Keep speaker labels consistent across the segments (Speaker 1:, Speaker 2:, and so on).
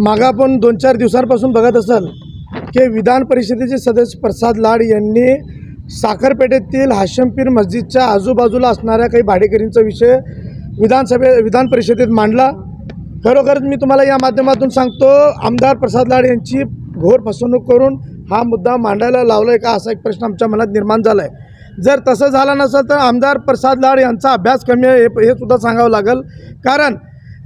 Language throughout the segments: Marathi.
Speaker 1: मागं आपण दोन चार दिवसांपासून बघत असाल की विधान परिषदेचे सदस्य प्रसाद लाड यांनी साखरपेठेतील हाशमपीर मस्जिदच्या आजूबाजूला असणाऱ्या काही भाडेकरींचा विषय विधानसभे विधान परिषदेत मांडला. खरोखरच मी तुम्हाला या माध्यमातून सांगतो आमदार प्रसाद लाड यांची घोर फसवणूक करून हा मुद्दा मांडायला लावला आहे का असा एक प्रश्न आमच्या मनात निर्माण झाला आहे जर तसं झालं नसेल तर आमदार प्रसाद लाड यांचा अभ्यास कमी आहे हे हे सुद्धा सांगावं लागेल. कारण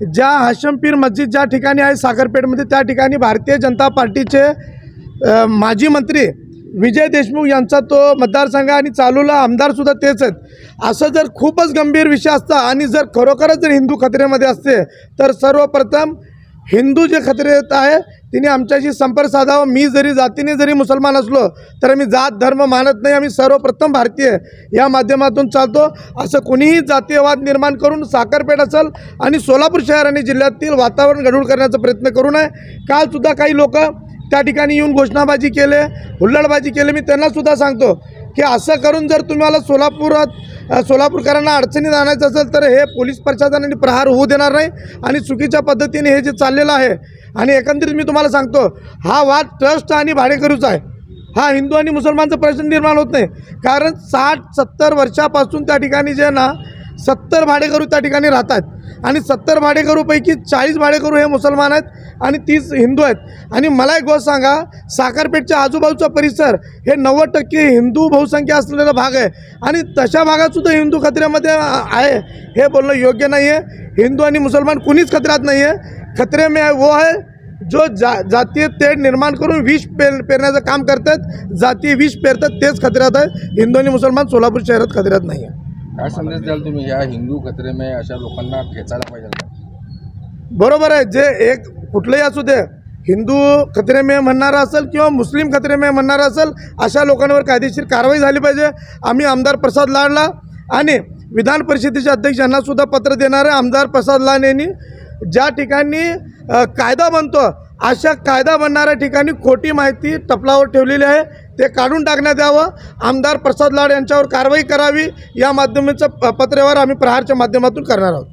Speaker 1: ज्या हाशमपीर मस्जिद ज्या ठिकाणी आहे साखरपेठमध्ये त्या ठिकाणी भारतीय जनता पार्टीचे माजी मंत्री विजय देशमुख यांचा तो मतदारसंघ आणि चालूला आमदारसुद्धा तेच आहेत. असं जर खूपच गंभीर विषय असता आणि जर खरोखरच जर हिंदू खतरेमध्ये असते तर सर्वप्रथम हिंदू जे खतरेत आहे तिने आमच्याशी संपर्क साधावा. मी जरी जातीने जरी मुसलमान असलो तर आम्ही जात धर्म मानत नाही. आम्ही सर्वप्रथम भारतीय या माध्यमातून चालतो. असं कोणीही जातीयवाद निर्माण करून साखरपेठ असेल आणि सोलापूर शहर आणि जिल्ह्यातील वातावरण गढूळ करण्याचा प्रयत्न करू नये. कालसुद्धा काही लोक त्या ठिकाणी येऊन घोषणाबाजी केले हुल्लडबाजी केले. मी त्यांनासुद्धा सांगतो की असं करून जर तुम्हाला सोलापुरात सोलापूरकरांना अडचणीत आणायचं असेल तर हे पोलीस प्रशासनाने प्रहार होऊ देणार नाही आणि चुकीच्या पद्धतीने हे जे चाललेलं आहे आणि एकंदरीत मी तुम्हाला सांगतो हा वाद ट्रस्ट आणि भाडेकरूचा आहे. हा हिंदू आणि मुसलमानचा प्रश्न निर्माण होत नाही. कारण साठ सत्तर वर्षापासून त्या ठिकाणी जे ना सत्तर भाडेकरू त्या ठिकाणी राहतात. आणि सत्तर भाडेकरूपैकी चाळीस भाडेकरू हे मुसलमान आहेत आणि तीस हिंदू आहेत. आणि मला एक गोष्ट सांगा साखरपेठच्या आजूबाजूचा परिसर हे नव्वद टक्के हिंदू बहुसंख्या असलेला भाग आहे. आणि तशा भागातसुद्धा हिंदू खत्र्यामध्ये आहे. हे बोलणं योग्य नाही आहे हिंदू आणि मुसलमान कुणीच खतऱ्यात नाही आहे खतरे में वो आहे जो जा जातीय तेढ निर्माण करून विष पेर पेरण्याचं काम करतात जातीय विष पेरतात तेच खतऱ्यात आहे. हिंदू आणि मुसलमान सोलापूर शहरात खतऱ्यात नाही आहे
Speaker 2: काय संदेश द्याल तुम्ही? या हिंदू खतरे अशा लोकांना खेचायला पाहिजे का?
Speaker 1: बरोबर आहे. जे एक कुठलंही असू दे हिंदू खत्रेमे म्हणणारा असेल किंवा मुस्लिम खत्रेमे म्हणणारा असेल अशा लोकांवर कायदेशीर कारवाई झाली पाहिजे. आम्ही आमदार प्रसाद लाडला आणि विधान परिषदेचे अध्यक्ष यांनासुद्धा पत्र देणारे आमदार प्रसाद लाड यांनी ज्या ठिकाणी कायदा बनतो अशा कायदा बनणाऱ्या ठिकाणी खोटी माहिती टपलावर ठेवलेली आहे. ते काढून टाकण्यात यावं. आमदार प्रसाद लाड यांच्यावर कारवाई करावी. या माध्यमाचं प- पत्रेवर आम्ही प्रहारच्या माध्यमातून करणार आहोत.